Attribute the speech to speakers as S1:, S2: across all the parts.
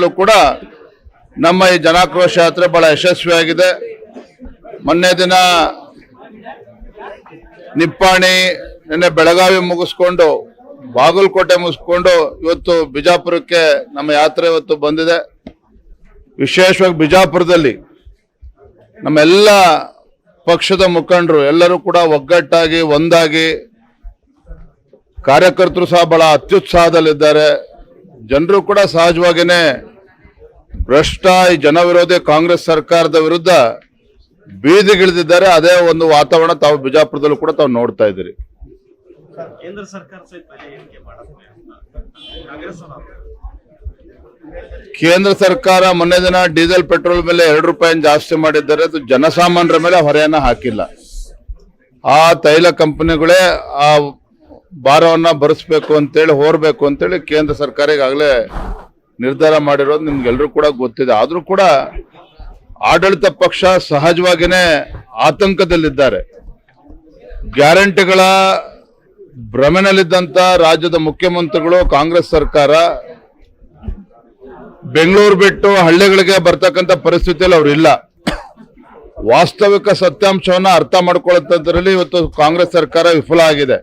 S1: ಕೂಡ ನಮ್ಮ ಈ ಜನಾಕ್ರೋಶ ಯಾತ್ರೆ ಬಹಳ ಯಶಸ್ವಿಯಾಗಿದೆ. ಮೊನ್ನೆ ದಿನ ನಿಪ್ಪಾಣಿ ನಿನ್ನೆ ಬೆಳಗಾವಿ ಮುಗಿಸ್ಕೊಂಡು, ಬಾಗಲಕೋಟೆ ಮುಗಿಸ್ಕೊಂಡು ಇವತ್ತು ಬಿಜಾಪುರಕ್ಕೆ ನಮ್ಮ ಯಾತ್ರೆ ಇವತ್ತು ಬಂದಿದೆ. ವಿಶೇಷವಾಗಿ ಬಿಜಾಪುರದಲ್ಲಿ ನಮ್ಮೆಲ್ಲ ಪಕ್ಷದ ಮುಖಂಡರು ಎಲ್ಲರೂ ಕೂಡ ಒಗ್ಗಟ್ಟಾಗಿ, ಒಂದಾಗಿ ಕಾರ್ಯಕರ್ತರು ಸಹ ಬಹಳ ಅತ್ಯುತ್ಸಾಹದಲ್ಲಿದ್ದಾರೆ. ಜನರು ಕೂಡ ಸಹಜವಾಗಿಯೇ ಭ್ರಷ್ಟ ಈ ಜನವಿರೋಧಿ ಕಾಂಗ್ರೆಸ್ ಸರ್ಕಾರದ ವಿರುದ್ಧ ಬೀದಿಗಿಳಿದಿದ್ದಾರೆ. ಅದೇ ಒಂದು ವಾತಾವರಣ ತಾವು ಬಿಜಾಪುರದಲ್ಲೂ ಕೂಡ ತಾವು ನೋಡ್ತಾ ಇದ್ದೀರಿ.
S2: ಕೇಂದ್ರ ಸರ್ಕಾರ
S1: ಕೇಂದ್ರ ಸರ್ಕಾರ ಮೊನ್ನೆ ದಿನ ಡೀಸೆಲ್ ಪೆಟ್ರೋಲ್ ಮೇಲೆ ಎರಡು ರೂಪಾಯಿ ಜಾಸ್ತಿ ಮಾಡಿದ್ದಾರೆ. ಅದು ಜನಸಾಮಾನ್ಯರ ಮೇಲೆ ಹೊರೆಯನ್ನ ಹಾಕಿಲ್ಲ. ಆ ತೈಲ ಕಂಪನಿಗಳೇ ಆ ಭಾರವನ್ನ ಭರಿಸ್ಬೇಕು ಅಂತೇಳಿ ಹೋರ್ಬೇಕು ಅಂತೇಳಿ ಕೇಂದ್ರ ಸರ್ಕಾರ ಈಗಾಗಲೇ ನಿರ್ಧಾರ ಮಾಡಿರೋದು ನಿಮ್ಗೆಲ್ರೂ ಕೂಡ ಗೊತ್ತಿದೆ. ಆದರೂ ಕೂಡ ಆಡಳಿತ ಪಕ್ಷ ಸಹಜವಾಗಿಯೇ ಆತಂಕದಲ್ಲಿದ್ದಾರೆ. ಗ್ಯಾರಂಟಿಗಳ ಭ್ರಮೆನಲ್ಲಿದ್ದಂತ ರಾಜ್ಯದ ಮುಖ್ಯಮಂತ್ರಿಗಳು, ಕಾಂಗ್ರೆಸ್ ಸರ್ಕಾರ ಬೆಂಗಳೂರು ಬಿಟ್ಟು ಹಳ್ಳಿಗಳಿಗೆ ಬರ್ತಕ್ಕಂಥ ಪರಿಸ್ಥಿತಿಯಲ್ಲಿ ಅವರಿಲ್ಲ ವಾಸ್ತವಿಕ ಸತ್ಯಾಂಶವನ್ನ ಅರ್ಥ ಮಾಡ್ಕೊಳ್ಳೋದ್ರಲ್ಲಿ ಇವತ್ತು ಕಾಂಗ್ರೆಸ್ ಸರ್ಕಾರ ವಿಫಲ ಆಗಿದೆ.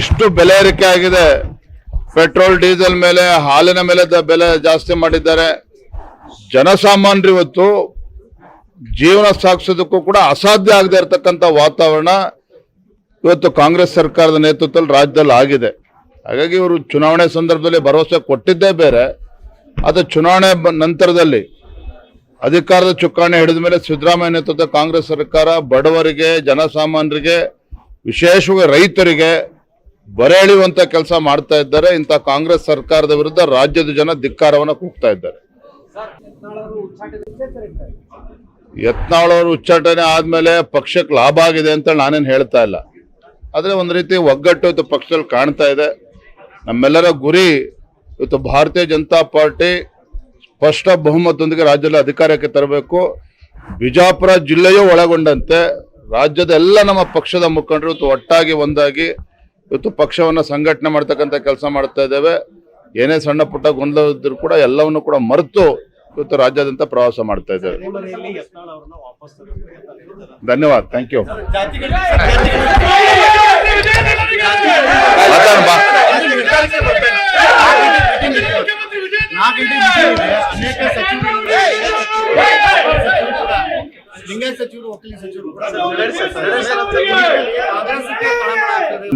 S1: ಇಷ್ಟು ಬೆಲೆ ಏರಿಕೆ ಆಗಿದೆ. ಪೆಟ್ರೋಲ್, ಡೀಸೆಲ್ ಮೇಲೆ, ಹಾಲಿನ ಮೇಲೆ ಬೆಲೆ ಜಾಸ್ತಿ ಮಾಡಿದ್ದಾರೆ. ಜನಸಾಮಾನ್ಯರು ಇವತ್ತು ಜೀವನ ಸಾಗಿಸೋದಕ್ಕೂ ಕೂಡ ಅಸಾಧ್ಯ ಆಗದೆ ಇರತಕ್ಕಂಥ ವಾತಾವರಣ ಇವತ್ತು ಕಾಂಗ್ರೆಸ್ ಸರ್ಕಾರದ ನೇತೃತ್ವದಲ್ಲಿ ರಾಜ್ಯದಲ್ಲಿ ಆಗಿದೆ. ಹಾಗಾಗಿ ಇವರು ಚುನಾವಣೆ ಸಂದರ್ಭದಲ್ಲಿ ಭರವಸೆ ಕೊಟ್ಟಿದ್ದೇ ಬೇರೆ. ಅದು ಚುನಾವಣೆ ನಂತರದಲ್ಲಿ ಅಧಿಕಾರದ ಚುಕ್ಕಾಣಿ ಹಿಡಿದ ಮೇಲೆ ಸಿದ್ದರಾಮಯ್ಯ ನೇತೃತ್ವದ ಕಾಂಗ್ರೆಸ್ ಸರ್ಕಾರ ಬಡವರಿಗೆ, ಜನಸಾಮಾನ್ಯರಿಗೆ, ವಿಶೇಷವಾಗಿ ರೈತರಿಗೆ ಬರೆ ಎಳೆಯುವಂತ ಕೆಲಸ ಮಾಡ್ತಾ ಇದ್ದಾರೆ. ಇಂಥ ಕಾಂಗ್ರೆಸ್ ಸರ್ಕಾರದ ವಿರುದ್ಧ ರಾಜ್ಯದ ಜನ ಧಿಕ್ಕಾರವನ್ನು ಕೂಗ್ತಾ ಇದ್ದಾರೆ. ಯತ್ನಾಳವರು ಉಚ್ಚಾಟನೆ ಆದ್ಮೇಲೆ ಪಕ್ಷಕ್ಕೆ ಲಾಭ ಆಗಿದೆ ಅಂತ ನಾನೇನು ಹೇಳ್ತಾ ಇಲ್ಲ. ಆದರೆ ಒಂದು ರೀತಿ ಒಗ್ಗಟ್ಟು ಇವತ್ತು ಪಕ್ಷದಲ್ಲಿ ಕಾಣ್ತಾ ಇದೆ. ನಮ್ಮೆಲ್ಲರ ಗುರಿ ಇವತ್ತು ಭಾರತೀಯ ಜನತಾ ಪಾರ್ಟಿ ಸ್ಪಷ್ಟ ಬಹುಮತದೊಂದಿಗೆ ರಾಜ್ಯದಲ್ಲಿ ಅಧಿಕಾರಕ್ಕೆ ತರಬೇಕು. ಬಿಜಾಪುರ ಜಿಲ್ಲೆಯೂ ಒಳಗೊಂಡಂತೆ ರಾಜ್ಯದ ಎಲ್ಲ ನಮ್ಮ ಪಕ್ಷದ ಮುಖಂಡರು ಇವತ್ತು ಒಟ್ಟಾಗಿ ಒಂದಾಗಿ ಇವತ್ತು ಪಕ್ಷವನ್ನು ಸಂಘಟನೆ ಮಾಡ್ತಕ್ಕಂಥ ಕೆಲಸ ಮಾಡ್ತಾ ಇದ್ದೇವೆ ಏನೇ ಸಣ್ಣ ಪುಟ್ಟ ಗೊಂದಲ ಇದ್ರೂ ಕೂಡ ಎಲ್ಲವನ್ನು ಕೂಡ ಮರೆತು ಇವತ್ತು ರಾಜ್ಯಾದ್ಯಂತ ಪ್ರವಾಸ ಮಾಡ್ತಾ ಇದ್ದೇವೆ ಧನ್ಯವಾದ ಥ್ಯಾಂಕ್ ಯು ಬಾ.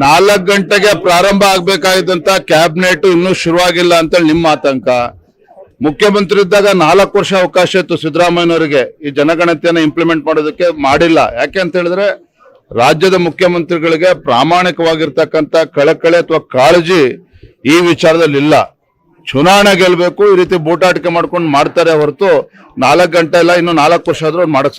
S1: ನಾಲ್ಕು ಗಂಟೆಗೆ ಪ್ರಾರಂಭ ಆಗ್ಬೇಕಾಗಿದ್ದಂತ ಕ್ಯಾಬಿನೆಟ್ ಇನ್ನೂ ಶುರುವಾಗಿಲ್ಲ ಅಂತ ನಿಮ್ಮ ಆತಂಕ. ಮುಖ್ಯಮಂತ್ರಿ ಇದ್ದಾಗ ನಾಲ್ಕು ವರ್ಷ ಅವಕಾಶ ಇತ್ತು ಸಿದ್ದರಾಮಯ್ಯನವರಿಗೆ. ಈ ಜನಗಣತಿಯನ್ನು ಇಂಪ್ಲಿಮೆಂಟ್ ಮಾಡೋದಕ್ಕೆ ಮಾಡಿಲ್ಲ. ಯಾಕೆ ಅಂತ ಹೇಳಿದ್ರೆ, ರಾಜ್ಯದ ಮುಖ್ಯಮಂತ್ರಿಗಳಿಗೆ ಪ್ರಾಮಾಣಿಕವಾಗಿರ್ತಕ್ಕಂಥ ಕಳಕಳಿ ಅಥವಾ ಕಾಳಜಿ ಈ ವಿಚಾರದಲ್ಲಿ ಇಲ್ಲ. ಚುನಾವಣೆ ಗೆಲ್ಬೇಕು, ಈ ರೀತಿ ಬೂಟಾಟಿಕೆ ಮಾಡ್ಕೊಂಡು ಮಾಡ್ತಾರೆ ಹೊರತು ನಾಲ್ಕು ಗಂಟೆ ಇಲ್ಲ, ಇನ್ನು ನಾಲ್ಕು ವರ್ಷ ಆದ್ರೂ ಮಾಡಕ್